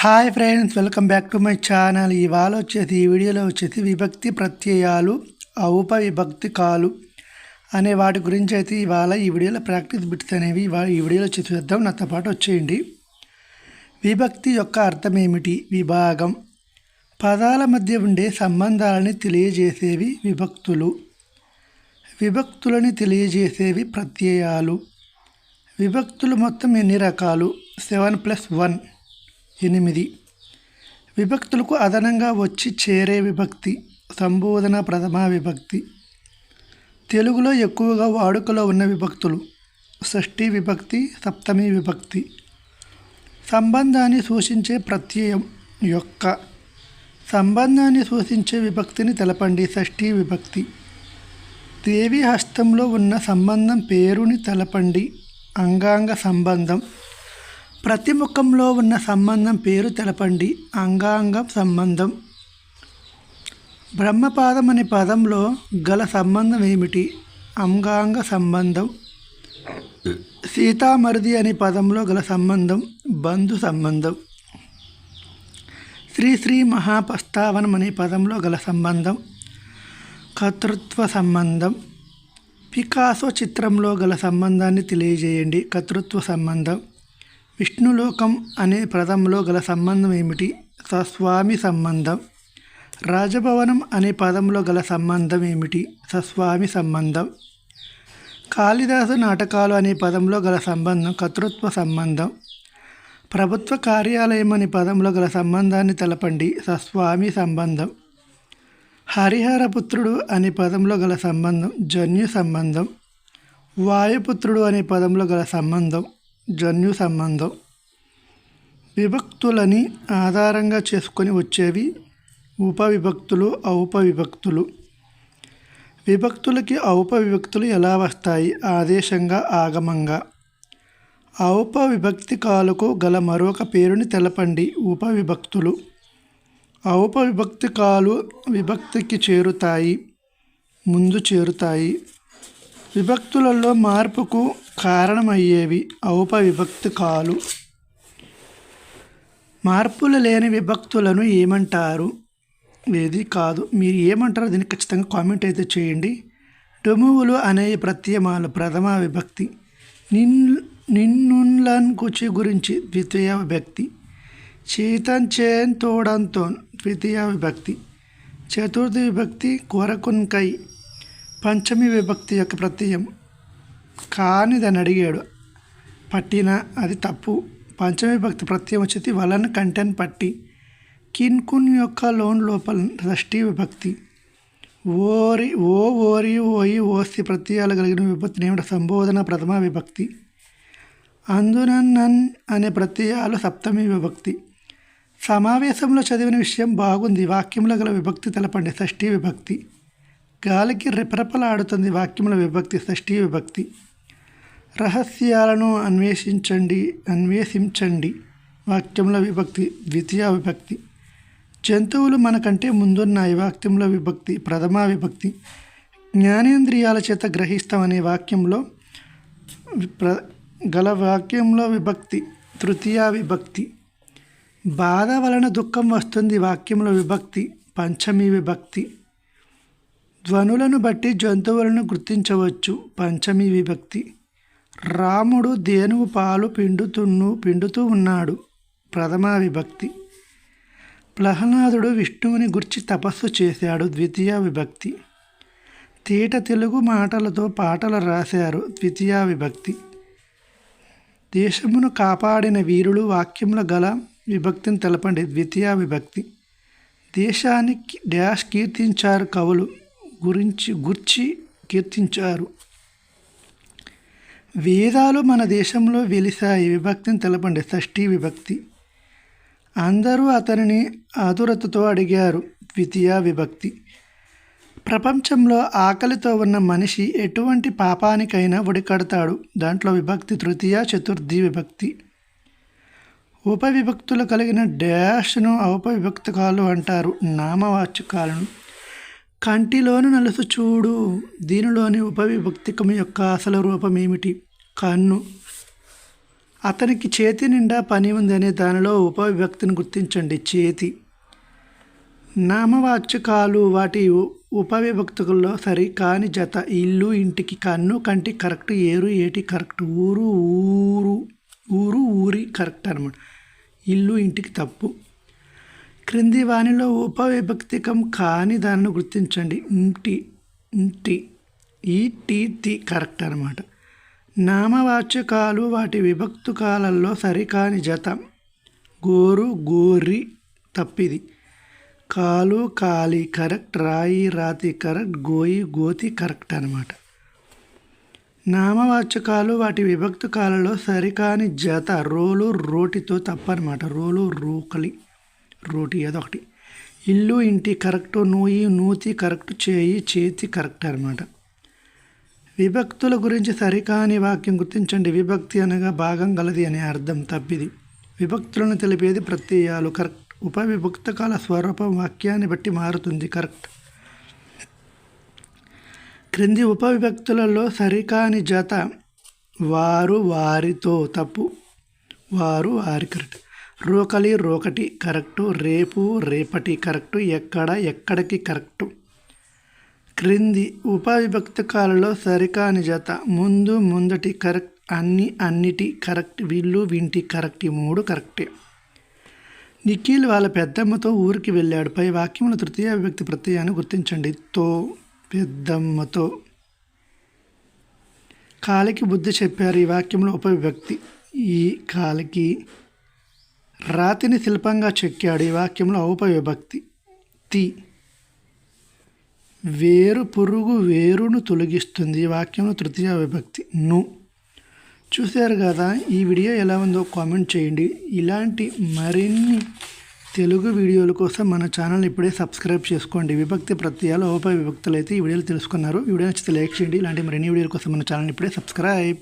Hi friends welcome back to my channel ఇవాళ వచ్చేసి ఈ వీడియోలో వచ్చేసి విభక్తి ప్రత్యయాలు ఔప విభక్తి కాలు అనే వాటి గురించి అయితే ఇవాళ ఈ వీడియోలో ప్రాక్టీస్ బిట్స్ అనేవి ఇవాళ ఈ వీడియోలో వచ్చి చూద్దాం. నాతో పాటు వచ్చేయండి. విభక్తి యొక్క అర్థం ఏమిటి? విభాగం. పదాల మధ్య ఉండే సంబంధాలని తెలియజేసేవి విభక్తులు. విభక్తులని తెలియజేసేవి ప్రత్యయాలు. విభక్తులు మొత్తం ఎన్ని రకాలు? Seven plus one. ఎనిమిది. విభక్తులకు అదనంగా వచ్చి చేరే విభక్తి సంబోధన ప్రథమ విభక్తి. తెలుగులో ఎక్కువగా వాడుకలో ఉన్న విభక్తులు షష్ఠి విభక్తి సప్తమి విభక్తి. సంబంధాన్ని సూచించే ప్రత్యయం యొక్క సంబంధాన్ని సూచించే విభక్తిని తెలపండి షష్ఠీ విభక్తి. దేవి హస్తంలో ఉన్న సంబంధం పేరుని తెలపండి అంగాంగ సంబంధం. ప్రతి ముఖంలో ఉన్న సంబంధం పేరు తెలపండి. అంగాంగ సంబంధం. బ్రహ్మపాదం అనే పదంలో గల సంబంధం ఏమిటి? అంగాంగ సంబంధం. సీతామరిది అనే పదంలో గల సంబంధం బంధు సంబంధం. శ్రీ శ్రీ మహాప్రస్తావనం అనే పదంలో గల సంబంధం. కర్తృత్వ సంబంధం. పికాసో చిత్రంలో గల సంబంధాన్ని తెలియజేయండి. కర్తృత్వ సంబంధం. విష్ణులోకం అనే పదంలో గల సంబంధం ఏమిటి? సస్వామి సంబంధం. రాజభవనం అనే పదంలో గల సంబంధం ఏమిటి? సస్వామి సంబంధం. కాళిదాసు నాటకాలు అనే పదంలో గల సంబంధం కర్తృత్వ సంబంధం. ప్రభుత్వ కార్యాలయం అనే పదంలో గల సంబంధాన్ని తెలపండి. సస్వామి సంబంధం. హరిహరపుత్రుడు అనే పదంలో గల సంబంధం జన్యు సంబంధం. వాయుపుత్రుడు అనే పదంలో గల సంబంధం. జన్యు సంబంధం. విభక్తులని ఆధారంగా చేసుకొని వచ్చేవి ఉపవిభక్తులు ఔపవిభక్తులు. విభక్తులకి ఔపవిభక్తులు ఎలా వస్తాయి? ఆదేశంగా ఆగమంగా. ఔపవిభక్తి కాలకు గల మరొక పేరుని తెలపండి. ఉపవిభక్తులు. ఔపవిభక్తి కాలు విభక్తికి చేరుతాయి ముందు చేరుతాయి. విభక్తులలో మార్పుకు కారణమయ్యేవి ఔపవిభక్తి కాలు మార్పులు లేని విభక్తులను ఏమంటారు? ఏది కాదు. మీరు ఏమంటారో దీన్ని ఖచ్చితంగా కామెంట్ అయితే చేయండి. డొమువులు అనే ప్రత్యమాలు ప్రథమ విభక్తి. నిన్ నిన్నున్లన్ కుచి గురించి ద్వితీయ విభక్తి. చీతన్ చేన్ తోడంతో ద్వితీయ విభక్తి. చతుర్థ విభక్తి కొరకున్కై పంచమి విభక్తి యొక్క ప్రత్యయం. కానిదని అడిగాడు. పట్టిన అది తప్పు. పంచమి భక్తి ప్రత్యయం వచ్చేది వలన కంటెన్ పట్టి. కిన్కున్ యొక్క లోన్ లోపల షష్ఠీ విభక్తి. ఓరి ఓ ఓరి ఓయి ఓస్తి ప్రత్యయాలు కలిగిన విభక్తిని నేమిట సంబోధన ప్రథమ విభక్తి. అందునన్నన్ అనే ప్రత్యయాలు సప్తమి విభక్తి. సమావేశంలో చదివిన విషయం బాగుంది. వాక్యంలో గల విభక్తి తెలపండి. షష్ఠీ విభక్తి. గాలికి రెపరెపలాడుతుంది వాక్యంలో విభక్తి. షష్ఠీ విభక్తి. రహస్యాలను అన్వేషించండి అన్వేషించండి. వాక్యంలో విభక్తి ద్వితీయ విభక్తి. జంతువులు మనకంటే ముందున్నాయి. వాక్యంలో విభక్తి ప్రథమ విభక్తి. జ్ఞానేంద్రియాల చేత గ్రహిస్తామనే వాక్యంలో ప్ర గల వాక్యంలో విభక్తి తృతీయ విభక్తి. బాధ వలన దుఃఖం వస్తుంది. వాక్యంలో విభక్తి పంచమి విభక్తి. ధ్వనులను బట్టి జంతువులను గుర్తించవచ్చు. పంచమి విభక్తి. రాముడు దేనువు పాలు పిండుతున్ను పిండుతూ ఉన్నాడు. ప్రథమ విభక్తి. ప్రహ్లాదుడు విష్ణువుని గుర్చి తపస్సు చేశాడు ద్వితీయ విభక్తి. తేట తెలుగు మాటలతో పాటలు రాశారు ద్వితీయ విభక్తి. దేశమును కాపాడిన వీరులు వాక్యముల గల విభక్తిని తెలపండి ద్వితీయ విభక్తి. దేశానికి డ్యాష్ కీర్తించారు కవులు గురించి గుర్చి కీర్తించారు. వేదాలు మన దేశంలో వెలిసాయి. విభక్తిని తెలపండి. షష్ఠీ విభక్తి. అందరూ అతనిని ఆతురతతో అడిగారు. ద్వితీయ విభక్తి. ప్రపంచంలో ఆకలితో ఉన్న మనిషి ఎటువంటి పాపానికైనా ఉడికడతాడు దాంట్లో విభక్తి తృతీయ చతుర్థి విభక్తి. ఉపవిభక్తులు కలిగిన డాష్ను ఉపవిభక్తకాలు అంటారు. నామవాచకాలను. కంటిలోను నలుసు చూడు. దీనిలోని ఉపవిభక్తికం యొక్క అసలు రూపం ఏమిటి కన్ను. అతనికి చేతి నిండా పని ఉంది అనే దానిలో ఉపవిభక్తిని గుర్తించండి. చేతి. నామవాచకాలు వాటి ఉపవిభక్తుల్లో సరి కాని జత. ఇల్లు ఇంటికి కన్ను కంటి కరెక్ట్ ఏరు ఏటి కరెక్ట్ ఊరు ఊరు ఊరు ఊరి కరెక్ట్ అనమాట ఇల్లు ఇంటికి తప్పు. క్రింది వానిలో ఉపవిభక్తికం కాని దానిని గుర్తించండి. ఇంటి ఇంటి ఈ టీ తి కరెక్ట్ అనమాట నామవాచకాలు వాటి విభక్తుకాలలో సరికాని జత. గోరు గోరి తప్పిది. కాలు కాలి కరెక్ట్ రాయి రాతి కరెక్ట్ గోయి గోతి కరెక్ట్ అనమాట నామవాచకాలు వాటి విభక్తుకాలలో సరికాని జత రోలు రోటితో తప్పనమాట రోలు రోకలి రోటి అదొకటి ఇల్లు ఇంటి కరెక్ట్ నూయి నూతి కరెక్ట్ చేయి చేతి కరెక్ట్ అనమాట విభక్తుల గురించి సరికాని వాక్యం గుర్తించండి. విభక్తి అనగా భాగం గలది అనే అర్థం తప్పిది. విభక్తులను తెలిపేది ప్రత్యయాలు. కరెక్ట్ ఉపవిభక్తకాల స్వరూపం వాక్యాన్ని బట్టి మారుతుంది కరెక్ట్ క్రింది ఉపవిభక్తులలో సరికాని జత వారు వారితో తప్పు వారు వారి కరెక్ట్. రోకలి రోకటి కరెక్టు రేపు రేపటి కరెక్టు ఎక్కడ ఎక్కడికి కరెక్టు. క్రింది ఉపవిభక్తకాలలో సరికాని జత. ముందు ముందటి కరెక్ట్ అన్ని అన్నిటి కరెక్ట్ వీళ్ళు వింటి కరెక్ట్ ఈ మూడు కరెక్టే. నిఖిల్ వాళ్ళ పెద్దమ్మతో ఊరికి వెళ్ళాడు. పై వాక్యంలో తృతీయ విభక్తి ప్రత్యయాన్ని గుర్తించండి. తో పెద్దమ్మతో. కాలికి బుద్ధి చెప్పారు ఈ వాక్యంలో ఉపవిభక్తి ఈ కాలికి రాతిని శిల్పంగా చెక్కాడు ఈ వాక్యంలో ఔపవిభక్తి తి. వేరు పురుగు వేరును తొలగిస్తుంది. వాక్యంలో తృతీయ విభక్తి ను. చూశారు కదా ఈ వీడియో ఎలా ఉందో కామెంట్ చేయండి. ఇలాంటి మరిన్ని తెలుగు వీడియోల కోసం మన ఛానల్ ఇప్పుడే సబ్స్క్రైబ్ చేసుకోండి. విభక్తి ప్రత్యయాలు ఉప విభక్తులు అయితే ఈ వీడియోలు తెలుసుకున్నారు. ఈ వీడియో నచ్చితే లైక్ చేయండి. ఇలాంటి మరిన్ని వీడియోల కోసం మన ఛానల్ ఇప్పుడే సబ్స్క్రైబ్.